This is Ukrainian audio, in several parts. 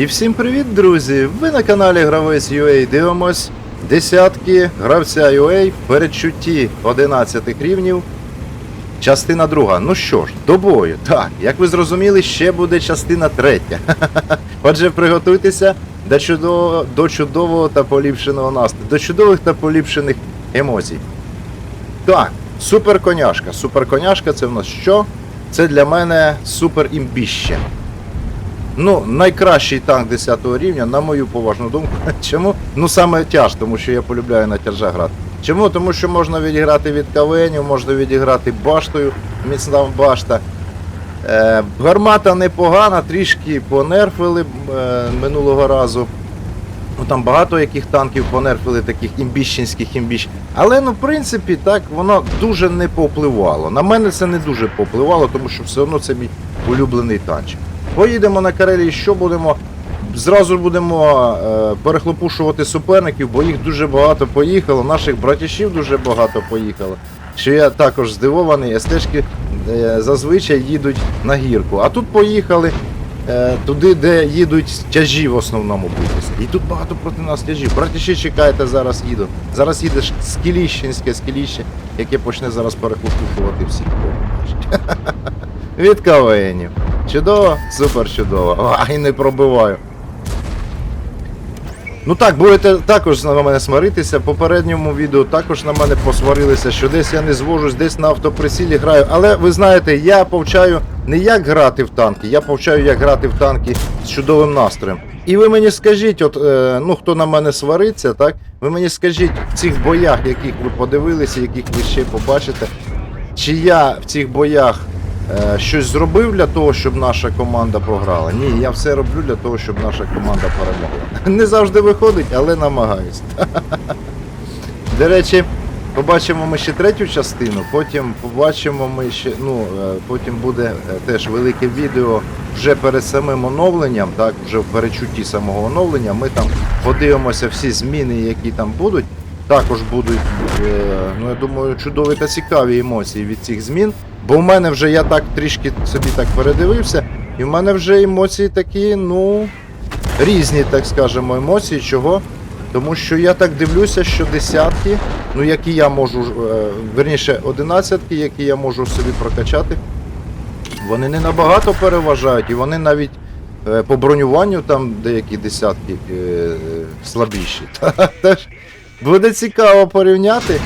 І всім привіт, друзі! Ви на каналі Гравець UA дивимось десятки гравця UA передчутті 11 рівнів. Частина друга. Ну що ж, до бою. Так, як ви зрозуміли, ще буде частина третя. Отже, приготуйтеся до чудового, до чудового та поліпшеного настрою, до чудових та поліпшених емоцій. Так, суперконяшка. Суперконяшка це в нас що? Це для мене супер імбіще. Ну, найкращий танк 10 рівня, на мою поважну думку. Чому? Ну саме тяж, тому що я полюбляю на тяжа грати. Чому? Тому що можна відіграти від КВНів, можна відіграти баштою, міцна башта. Е, гармата непогана, трішки понерфили е, минулого разу. Ну там багато яких танків понерфили, таких імбіщенських імбіщ. Але ну, в принципі, так воно дуже не повпливало. На мене це не дуже повпливало, тому що все одно це мій улюблений танчик. Поїдемо на Карелії, що будемо? Зразу будемо е, перехлопушувати суперників, бо їх дуже багато поїхало, наших братішів дуже багато поїхало. Що я також здивований, СТшки е, зазвичай їдуть на гірку. А тут поїхали е, туди, де їдуть тяжі в основному битися. І тут багато проти нас тяжів. Братіші чекайте, зараз їду. Зараз їде скіліщенське скіліще, яке почне зараз перехлопушувати всіх. Від кавенів. Чудово, супер чудово. Ай, не пробиваю. Ну так, будете також на мене сваритися. В попередньому відео також на мене посварилися, що десь я не звожусь, десь на автоприсілі граю. Але ви знаєте, я повчаю не як грати в танки, я повчаю, як грати в танки з чудовим настроєм. І ви мені скажіть, от е, ну хто на мене свариться, так? Ви мені скажіть в цих боях, яких ви подивилися, яких ви ще побачите, чи я в цих боях щось зробив для того, щоб наша команда програла? Ні, я все роблю для того, щоб наша команда перемогла. Не завжди виходить, але намагаюсь. До речі, побачимо ми ще третю частину, потім побачимо ми ще, ну, е, потім буде е, теж велике відео вже перед самим оновленням, так, вже в перечутті самого оновлення. Ми там подивимося всі зміни, які там будуть. Також будуть, е, ну я думаю, чудові та цікаві емоції від цих змін. Бо в мене вже я так трішки собі так передивився, і в мене вже емоції такі, ну, різні, так скажемо, емоції. Чого? Тому що я так дивлюся, що десятки, ну які я можу, е, верніше, одинадцятки, які я можу собі прокачати, вони не набагато переважають, і вони навіть е, по бронюванню там деякі десятки е, слабіші. Буде цікаво порівняти.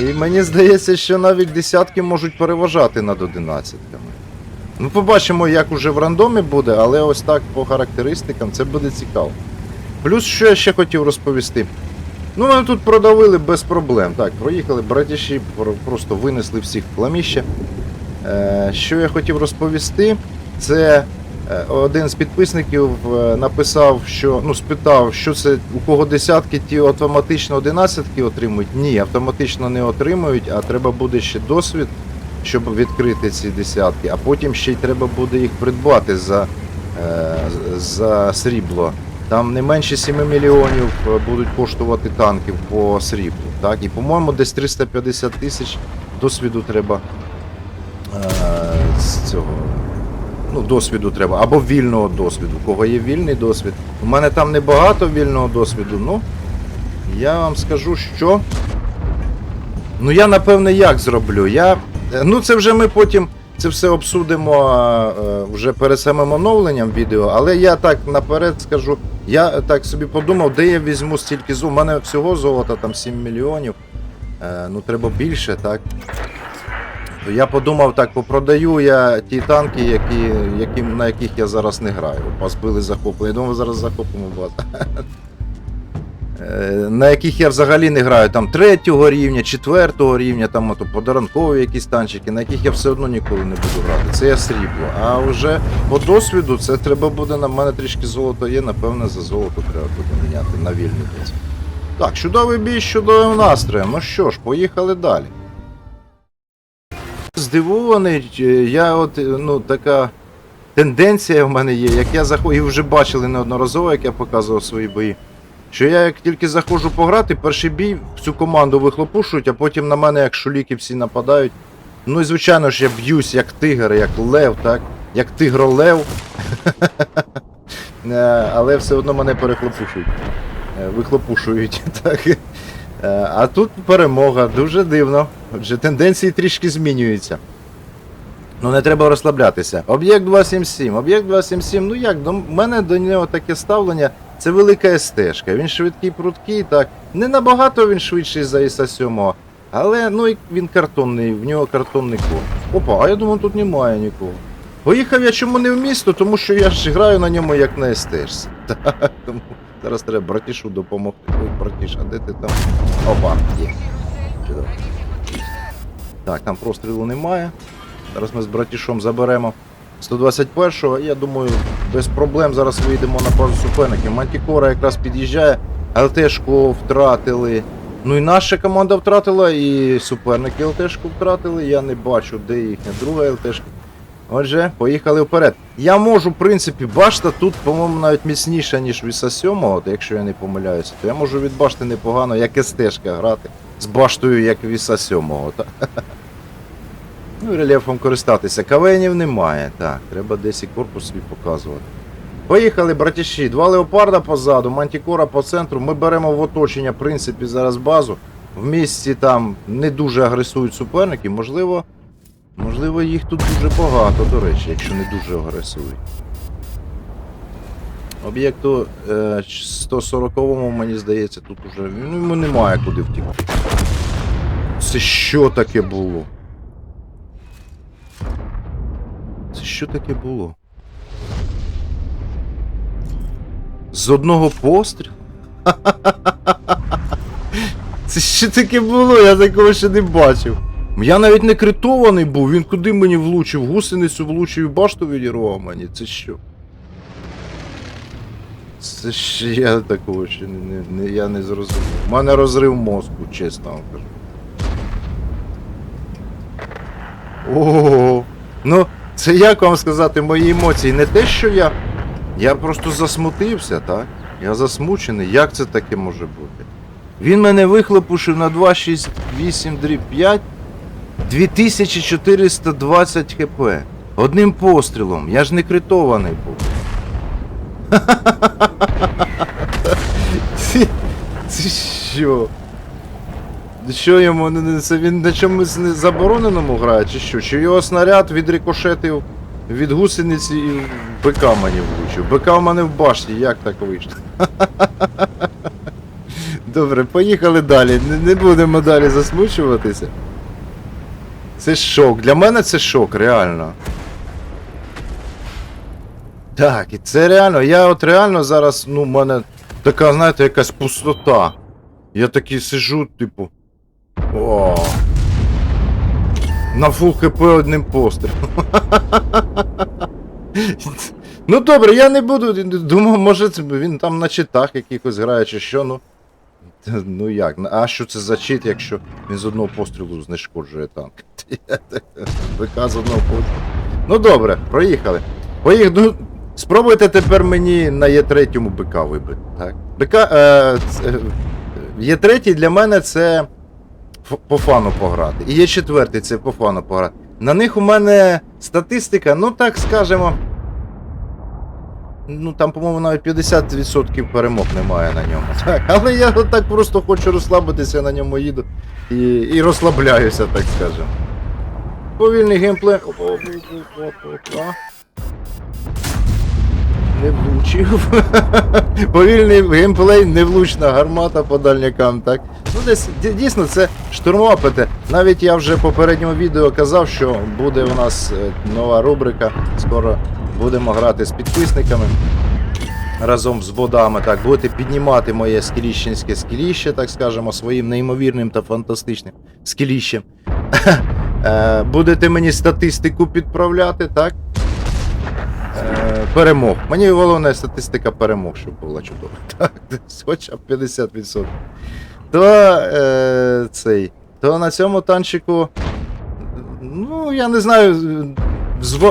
І мені здається, що навіть десятки можуть переважати над одинадцятками. Ну, побачимо, як уже в рандомі буде, але ось так по характеристикам це буде цікаво. Плюс, що я ще хотів розповісти. Ну, мене тут продавили без проблем. Так, проїхали, братіші просто винесли всіх в пламіще. Е, що я хотів розповісти, це один з підписників е, написав, що ну, спитав, що це у кого десятки, ті автоматично одинадцятки отримують. Ні, автоматично не отримують, а треба буде ще досвід, щоб відкрити ці десятки, а потім ще й треба буде їх придбати за, е, за срібло. Там не менше 7 мільйонів е, будуть коштувати танків по сріблу. Так? І, по-моєму, десь 350 тисяч досвіду треба е, з цього. Ну, досвіду треба, або вільного досвіду. У кого є вільний досвід. У мене там небагато вільного досвіду, ну я вам скажу, що. Ну я напевне як зроблю. Я. е, Ну це вже ми потім це все обсудимо е, вже перед самим оновленням відео, але я так наперед скажу, я так собі подумав, де я візьму стільки зу. У мене всього золота там 7 мільйонів. Е, ну треба більше, так. Я подумав так, попродаю я ті танки, які, які, на яких я зараз не граю. Вас били захоплені. Я думаю, зараз захопимо вас. Е, На яких я взагалі не граю, там третього рівня, четвертого рівня, там ото подарункові якісь танчики, на яких я все одно ніколи не буду грати. Це я срібло. А вже по досвіду це треба буде на мене трішки золото є, напевне, за золото треба буде міняти на вільний досвід. Так, чудовий бій чудовим настроєм. Ну що ж, поїхали далі. Здивований, я от, е, ну, така тенденція в мене є, як я заходжу, і вже бачили неодноразово, як я показував свої бої. Що я як тільки заходжу пограти, перший бій всю команду вихлопушують, а потім на мене як шуліки всі нападають. Ну і звичайно ж я б'юсь як тигр, як лев, так? Як тигролев. Е, але все одно мене перехлопушують. Е, Вихлопушують. Так. Е, А тут перемога, дуже дивно. Отже, тенденції трішки змінюються. Ну не треба розслаблятися. Об'єкт 277. Об'єкт 277, ну як, до мене до нього таке ставлення. Це велика СТ-шка. Він швидкий, пруткий, так. Не набагато він швидший за іса 7 але ну і він картонний, в нього картонний код. Опа, а я думав, тут немає нікого. Поїхав я чому не в місто, тому що я ж граю на ньому як на. Так, тому зараз треба братішу допомогти. Ой, братіш, а де ти там? Опа, є. Чудово. Так, там прострілу немає. Зараз ми з братішом заберемо 121-го. Я думаю, без проблем зараз вийдемо на базу суперників. Мантікора якраз під'їжджає, ЛТшку втратили. Ну і наша команда втратила, і суперники ЛТшку втратили. Я не бачу, де їхня друга ЛТшка. Отже, поїхали вперед. Я можу, в принципі, башта тут, по-моєму, навіть міцніша, ніж Віса 7, от, якщо я не помиляюся, то я можу від башти непогано, як СТшка грати. З баштою, як Віса 7. Так. Ну рельєфом користатися. Кавенів немає. Так, треба десь і корпус свій показувати. Поїхали, братіші. Два леопарда позаду, мантікора по центру. Ми беремо в оточення, в принципі, зараз базу. В місті там не дуже агресують суперники. Можливо, можливо, їх тут дуже багато, до речі, якщо не дуже агресують. Об'єкту е, 140-му, мені здається, тут уже ну, йому немає куди втікти. Це що таке було? Це що таке було? З одного пострілу? Це що таке було? Я такого ще не бачив. Я навіть не критований був, він куди мені влучив? Гусеницю влучив і башту відірвав мені. Це що? Це ще я такого ще не, не, не, я не зрозумів. У мене розрив мозку, чесно вам кажу. Ого. Ну, це як вам сказати, мої емоції. Не те, що я. Я просто засмутився, так? Я засмучений. Як це таке може бути? Він мене вихлопушив на 268 дріб 5 2420 хп. Одним пострілом. Я ж не критований був. Це, це що? Що йому він на чомусь не забороненому грає, чи що? Чи його снаряд відрикошетив від гусениці і в бика мені влучив. Бика в мене в башті, як так вийшло? Добре, поїхали далі. Не будемо далі засмучуватися. Це шок. Для мене це шок, реально. Так, і це реально. Я от реально зараз, ну, в мене така, знаєте, якась пустота. Я такий сижу, типу. О. На фул хп одним пострілом. Ну добре, я не буду. Думав, може він там на читах якихось грає чи що, ну. Ну як? А що це за чит, якщо він з одного пострілу знешкоджує танк? ВК з одного пострілу. Ну добре, проїхали. Поїхали. Ну, спробуйте тепер мені на Є3 БК вибити. Так? БК. Е, це, Є3 для мене це по фану пограти. І є четвертий, це по фану пограти. На них у мене статистика, ну так скажемо. Ну там, по-моєму, навіть 50% перемог немає на ньому. Так, але я так просто хочу розслабитися, на ньому їду і, і розслабляюся, так скажемо. Повільний геймплей. Не влучив. Повільний геймплей, невлучна гармата по дальнякам, так? Ну, десь дійсно це штурмова ПТ. Навіть я вже в попередньому відео казав, що буде у нас е, нова рубрика. Скоро будемо грати з підписниками. Разом з водами, так, будете піднімати моє скіліщенське скіліще, так скажемо, своїм неймовірним та фантастичним скіліщем. Е, Будете мені статистику підправляти, так? Е, Перемог. Мені головне статистика перемог, щоб була чудова. Так, хоча б 50%. То е, цей. То на цьому танчику. Ну, я не знаю.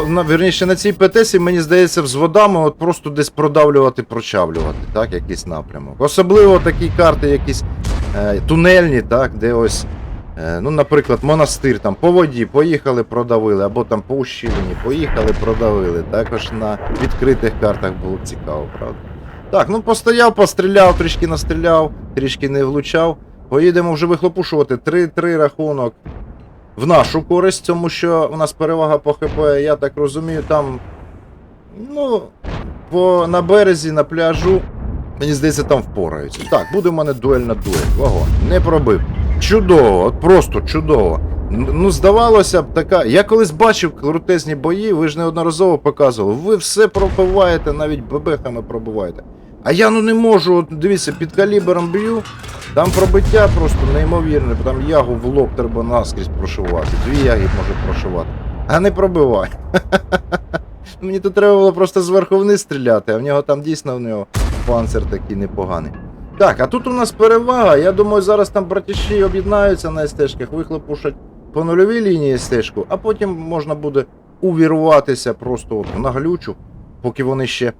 На- Вірніше, на цій ПТСі, мені здається, взводами от просто десь продавлювати, прочавлювати, так, якийсь напрямок. Особливо такі карти, якісь е, тунельні, так, де ось Е, ну, наприклад, монастир там по воді поїхали, продавили, або там по ущілині поїхали, продавили. Також на відкритих картах було цікаво, правда? Так, ну постояв, постріляв, трішки настріляв, трішки не влучав. Поїдемо вже вихлопушувати 3-3 рахунок в нашу користь, тому що у нас перевага по ХП, я так розумію, там. Ну, по, на березі, на пляжу. Мені здається, там впораються. Так, буде в мене дуель на дуель. Вагон. Не пробив. Чудово, просто чудово. Ну, здавалося б, така. Я колись бачив крутезні бої, ви ж неодноразово показували. Ви все пробиваєте, навіть бебехами пробиваєте. А я ну не можу, от дивіться, під калібром б'ю, там пробиття просто неймовірне, там ягу в лоб треба наскрізь прошивати. Дві яги може прошивати. А не пробивай. Мені тут треба було просто зверху вниз стріляти, а в нього там дійсно в нього панцир такий непоганий. Так, а тут у нас перевага. Я думаю, зараз там братіші об'єднаються на стежках, вихлопушать по нульовій лінії стежку, а потім можна буде увірватися просто от на глючу, поки вони ще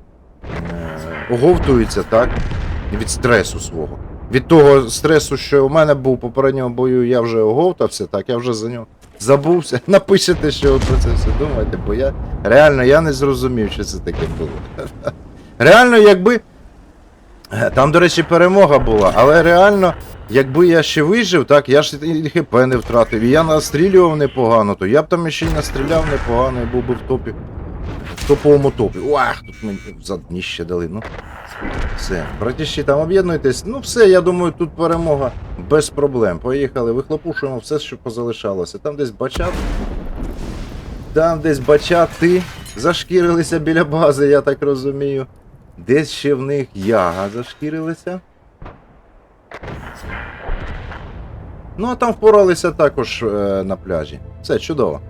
оговтуються, так? Від стресу свого. Від того стресу, що у мене був у попередньому бою, я вже оговтався, так, я вже за нього забувся. Напишете, що ви про це все думаєте, бо я реально я не зрозумів, що це таке було. Реально, якби. Е, Там, до речі, перемога була, але реально, якби я ще вижив, так, я ж і ХП не втратив, і я настрілював непогано, то я б там ще й настріляв непогано і був би в топі. Топовому топі. Уах, тут мені за дніще дали. Ну. Все. Братіші, там об'єднуйтесь. Ну все, я думаю, тут перемога без проблем. Поїхали, вихлопушуємо все, що позалишалося. Там десь бачат. Там десь бачати зашкірилися біля бази, я так розумію. Десь ще в них яга зашкірилися. Ну, а там впоралися також е, на пляжі. Все, чудово.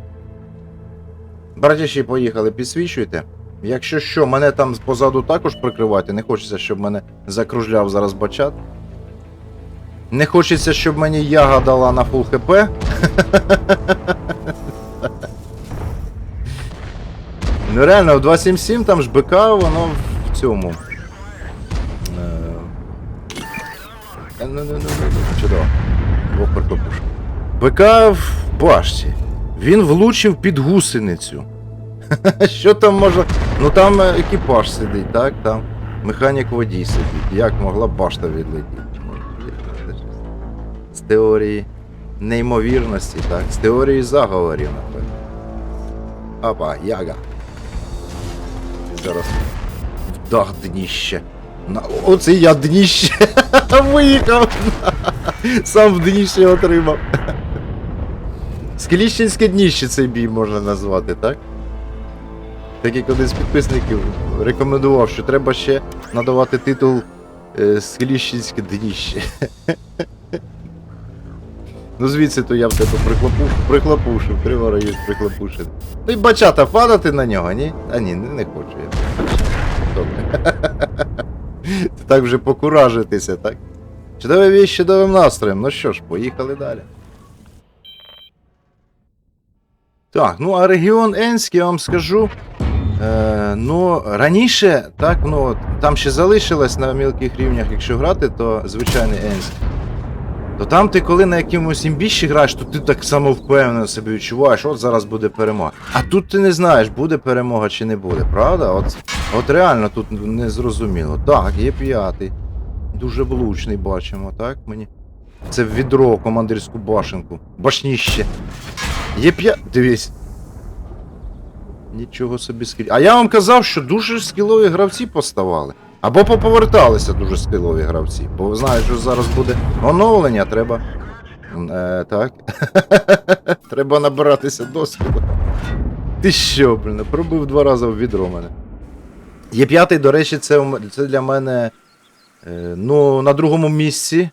Братіші, поїхали, підсвічуйте. Якщо що, мене там позаду також прикривати. Не хочеться, щоб мене закружляв зараз бачат. Не хочеться, щоб мені яга дала на фул хп. Ну реально, в 277 там ж БК, воно в цьому. Е, ну, ну, ну, Чудово. Двох притопуш. БК в башті. Він влучив під гусеницю. Що там може. Ну там е, екіпаж сидить, так? Там механік водій сидить. Як могла башта відлетіти? З теорії неймовірності, так? З теорії заговорів, напевно. Опа, яга. Зараз вдах дніще. На... Оце я дніще. Виїхав. Сам в дніще отримав. Скеліщенське дніще цей бій можна назвати, так? Так як один з підписників рекомендував, що треба ще надавати титул е, Скеліщенське дніще. Ну звідси то я в тебе прихлопуш, прихлопушив, криворогіз прихлопушив. Ну і бачата падати на нього, ні? А ні, не, не хочу я. Добре. Ти так вже покуражитися, так? Чудові вісь, чудовим настроєм. Ну що ж, поїхали далі. Так, ну а регіон Енський, я вам скажу. Е, ну, раніше, так, ну, там ще залишилось на мілких рівнях, якщо грати, то звичайний Енський. То там ти коли на якомусь імбіщі граєш, то ти так само впевнено себе відчуваєш, от зараз буде перемога. А тут ти не знаєш, буде перемога чи не буде, правда? От, от реально тут не зрозуміло. Так, є п'ятий. Дуже влучний бачимо, так? Мені. Це відро командирську башенку. Башніще. Є п'я. Дивись. Нічого собі скіль. А я вам казав, що дуже скілові гравці поставали. Або поповерталися дуже скілові гравці. Бо знаєш, що зараз буде оновлення, треба. Е, так. треба набиратися досвіду. Ти що, блін, пробив два рази в відро мене. Є п'ятий, до речі, це, це для мене. Е, ну, на другому місці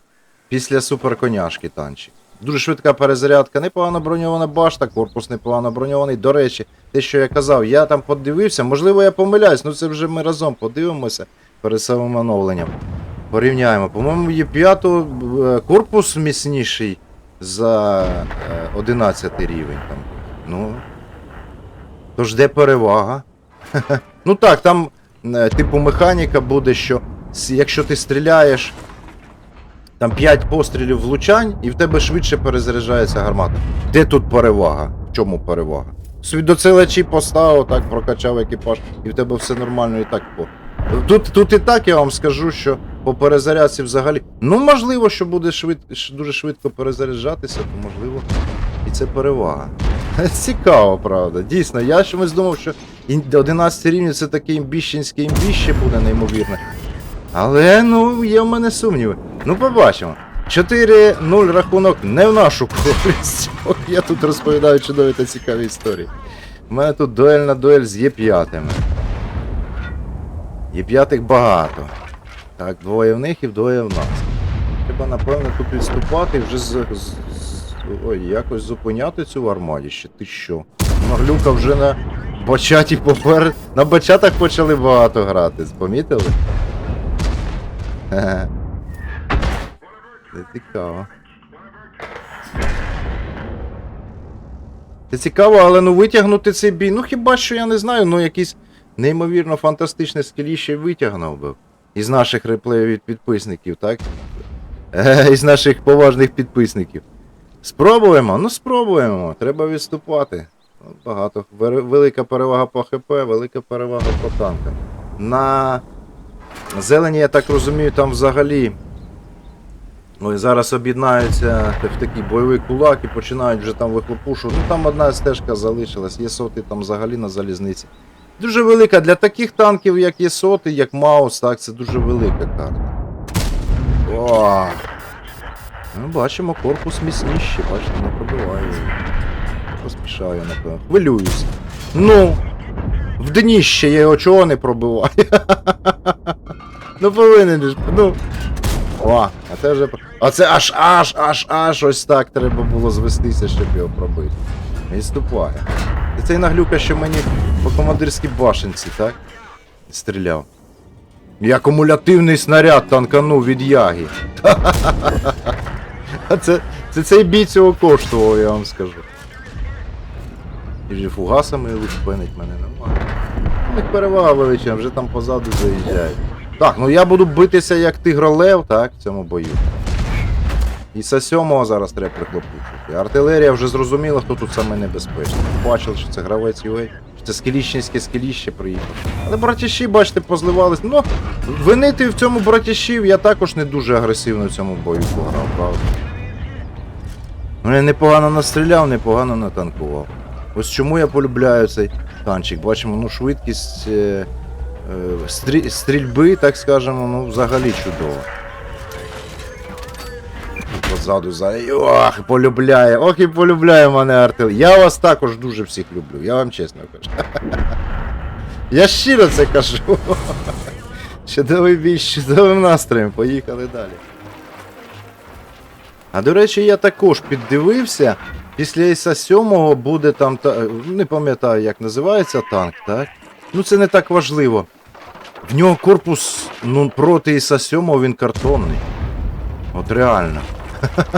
після суперконяшки танчик. Дуже швидка перезарядка, непогано броньована башта, корпус непогано броньований. До речі, те, що я казав, я там подивився, можливо, я помиляюсь, ну це вже ми разом подивимося перед самим оновленням. Порівняємо. По-моєму, є п'ято е, корпус міцніший за е, 11 рівень там. Ну. Тож де перевага? ну так, там, е, типу, механіка буде, що якщо ти стріляєш там 5 пострілів влучань, і в тебе швидше перезаряджається гармата. Де тут перевага? В чому перевага? Собі до целечі поставив, так прокачав екіпаж, і в тебе все нормально і так по. Тут, тут і так я вам скажу, що по перезарядці взагалі. Ну, можливо, що буде швид... дуже швидко перезаряджатися, то можливо. І це перевага. Цікаво, правда. Дійсно, я чомусь думав, що 11 рівень це таке імбіщенське імбіще буде неймовірне. Але ну, є в мене сумніви. Ну, побачимо. 4-0 рахунок не в нашу користь. Я тут розповідаю чудові та цікаві історії. У мене тут дуельна дуель з Є5. Є5 багато. Так, двоє в них і двоє в нас. Треба, напевно, тут відступати і вже з, з, з- ой, якось зупиняти цю армадіще. Ти що? Маглюка вже на бачаті поперед. На бачатах почали багато грати, помітили? Це цікаво. Це цікаво, але ну витягнути цей бій. Ну хіба що я не знаю, ну якийсь неймовірно фантастичне скеліще витягнув би. Із наших реплеїв від підписників, так? Е, із наших поважних підписників. Спробуємо? Ну спробуємо. Треба відступати. Багато. Велика перевага по ХП, велика перевага по танкам. На зелені, я так розумію, там взагалі. Ой, зараз об'єднаються в такий бойовий кулак і починають вже там вихлопушувати. Ну там одна стежка залишилась, є соти там взагалі на залізниці. Дуже велика для таких танків, як є соти, як Маус, так, це дуже велика карта. О! Ну, бачимо, корпус міцніший, бачите, не пробиваю. Поспішаю, напевно. Хвилююсь. Ну! В дніще я його чого не пробиваю. ну повинен ж. Ну. О, а це вже. А аж аж аж аж ось так треба було звестися, щоб його пробити. Відступає. І цей наглюка, що мені по командирській башенці, так? Стріляв. І акумулятивний снаряд танканув від яги. А це, це цей бій цього коштував, я вам скажу. І вже фугасами лупенить мене нормально. Них перевага величина, вже там позаду заїжджають. Так, ну я буду битися як тигролев, так, в цьому бою. І са сьомого зараз треба прихлопушити. Артилерія вже зрозуміла, хто тут саме небезпечний. Бачили, що це гравець UA, це скелічницьке скеліще приїхав. Але братяші, бачите, позливались. Ну, винити в цьому братяшів я також не дуже агресивно в цьому бою пограв, правда. Ну, я непогано настріляв, непогано натанкував. Ось чому я полюбляю цей танчик. Бачимо, ну швидкість е, е, стрільби, так скажемо, ну взагалі чудова. Позаду за. Ох, полюбляє. Ох і полюбляє мене артил. Я вас також дуже всіх люблю, я вам чесно кажу. Я щиро це кажу. Чудовий бій, з чудовим настроєм. Поїхали далі. А до речі, я також піддивився. Після Іса 7 буде там. Та... Не пам'ятаю, як називається танк, так? Ну це не так важливо. В нього корпус ну, проти Іса 7 він картонний. От реально.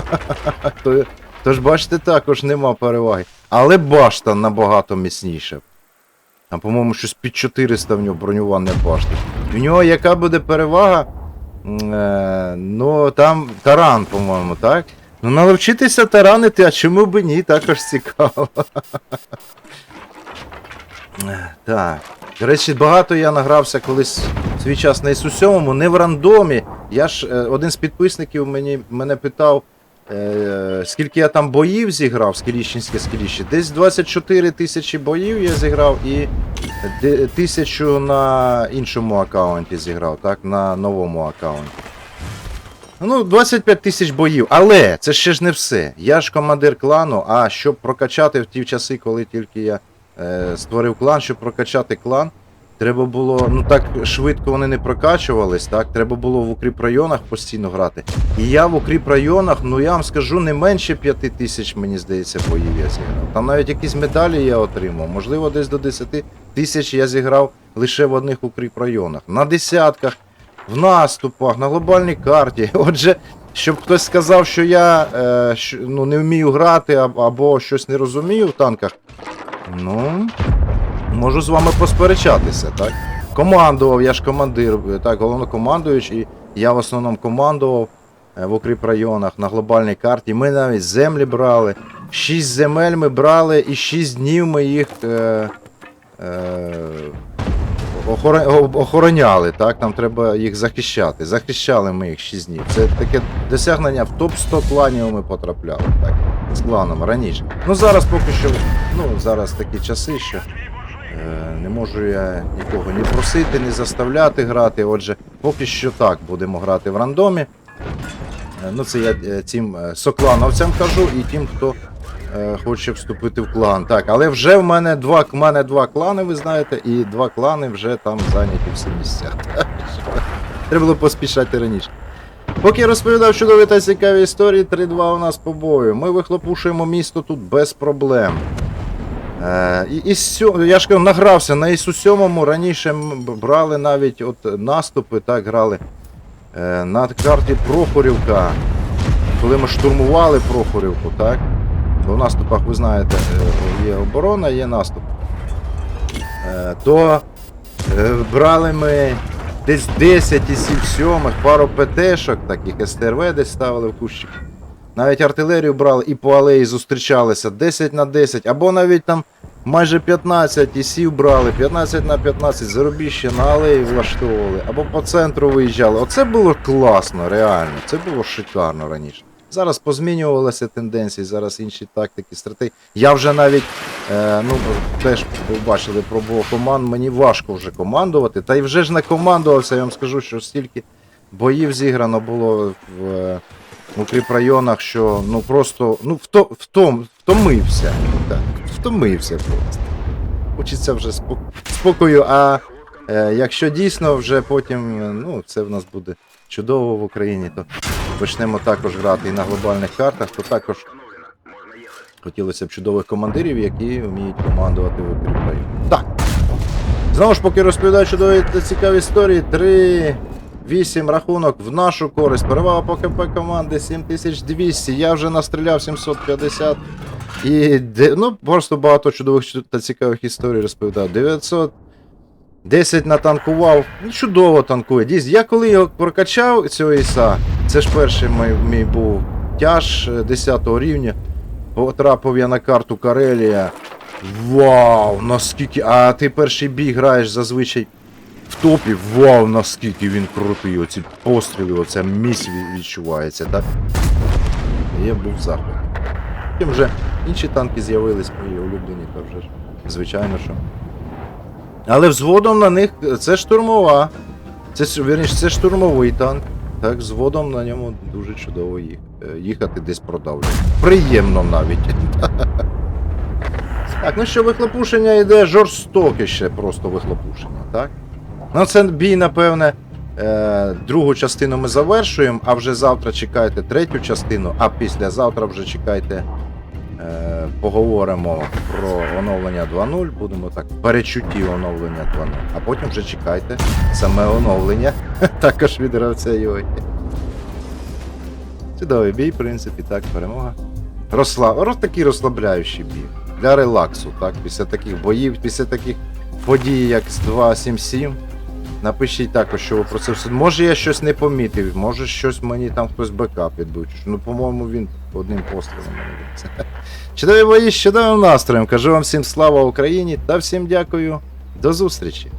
То- Тож, бачите, також нема переваги. Але башта набагато міцніша. Там, по-моєму, щось під 400 в нього бронювання башти. В нього яка буде перевага? Е, ну, там таран, по-моєму, так? Ну, навчитися таранити, а чому б ні, також цікаво. Е, Так. До речі, багато я награвся колись свій час на Ісу 7, не в рандомі. Я ж е, один з підписників мені, мене питав, е, скільки я там боїв зіграв, скеліщенське скеліще. Десь 24 тисячі боїв я зіграв і де- тисячу на іншому аккаунті зіграв, так, на новому аккаунті. Ну, 25 тисяч боїв. Але це ще ж не все. Я ж командир клану, а щоб прокачати в ті часи, коли тільки я е, створив клан, щоб прокачати клан, треба було. Ну так швидко вони не прокачувались, так? Треба було в укріп районах постійно грати. І я в укріп районах, ну я вам скажу, не менше 5 тисяч, мені здається, боїв я зіграв. Там навіть якісь медалі я отримав. Можливо, десь до 10 тисяч я зіграв лише в одних укріп районах. На десятках в наступах, на глобальній карті. Отже, щоб хтось сказав, що я е, що, ну, не вмію грати або щось не розумію в танках, ну, можу з вами посперечатися, так? Командував, я ж командир, е, так, і я в основному командував. е, в укріпрайонах на глобальній карті. Ми навіть землі брали. Шість земель ми брали і шість днів ми їх е, е, охороняли. Так? Нам треба їх захищати. Захищали ми їх 6 днів. Це таке досягнення в топ-100 кланів ми потрапляли. Так? З кланом раніше. Ну зараз поки що, ну зараз такі часи, що е, не можу я нікого ні просити, ні заставляти грати. Отже, поки що так будемо грати в рандомі. Е, Ну, це я е, цим соклановцям кажу і тим, хто хоче вступити в клан. Так, але вже в мене два, в мене два клани, ви знаєте, і два клани вже там зайняті всі місця. Треба було поспішати раніше. Поки я розповідав чудові та цікаві історії, 3-2 у нас по бою. Ми вихлопушуємо місто тут без проблем. Е, і, і сьо, я ж кажу, награвся на ісу 7 раніше брали навіть от наступи, так грали е, на карті Прохорівка. Коли ми штурмували Прохорівку, так? Бо в наступах, ви знаєте, е, є оборона, є наступ. Е, то е, брали ми десь 10 і 7 сьомих, пару ПТшок, таких СТРВ десь ставили в кущик. Навіть артилерію брали і по алеї зустрічалися 10 на 10, або навіть там майже 15 і сів брали, 15 на 15 зарубіще на алеї влаштовували, або по центру виїжджали. Оце було класно, реально. Це було шикарно раніше. Зараз позмінювалися тенденції, зараз інші тактики, стратегії. Я вже навіть е, ну, теж побачили пробував команд, мені важко вже командувати. Та й вже ж не командувався, я вам скажу, що стільки боїв зіграно було в, е, укріпрайонах, що ну просто ну, вто, втом, втомився. Так, втомився просто. Хочеться вже спок- спокою, а е, якщо дійсно вже потім, ну, це в нас буде чудово в Україні, то почнемо також грати і на глобальних картах, то також хотілося б чудових командирів, які вміють командувати в укріпрайоні. Так. Знову ж поки розповідаю чудові та цікаві історії, 3 8 рахунок в нашу користь. Перевага по КП команди 7200. Я вже настріляв 750. І ну, просто багато чудових та цікавих історій розповідав. 900. 10 натанкував. Чудово танкує. Дійсно, я коли його прокачав, цього іса, це ж перший мій, був тяж е, 10 рівня. Потрапив я на карту Карелія. Вау, наскільки. А ти перший бій граєш зазвичай в топі. Вау, наскільки він крутий. Оці постріли, оця місь відчувається, так? Я був в. Потім вже інші танки з'явились, мої улюблені, то вже ж, звичайно, що. Але взводом на них це штурмова. Це, вірніше, це штурмовий танк. Так, зводом на ньому дуже чудово е, їхати десь продавлювати. Приємно навіть. Так, ну що, вихлопушення йде жорстоке ще просто вихлопушення, так? Ну, це бій, напевне, е, другу частину ми завершуємо, а вже завтра чекайте третю частину, а післязавтра вже чекайте. Поговоримо про оновлення 2.0, будемо так, перечутті оновлення 2.0, а потім вже чекайте саме оновлення, також від гравця Йой. Чудовий бій, в принципі, так, перемога. Розслаб... Такий розслабляючий бій. Для релаксу, так, після таких боїв, після таких подій, як з 2.7.7. Напишіть також, що ви про це все. Може я щось не помітив, може щось мені там хтось бекап підбив. Ну, по-моєму, він одним пострілом. Чудові бої з чудовим настроєм. Кажу вам всім слава Україні та всім дякую. До зустрічі!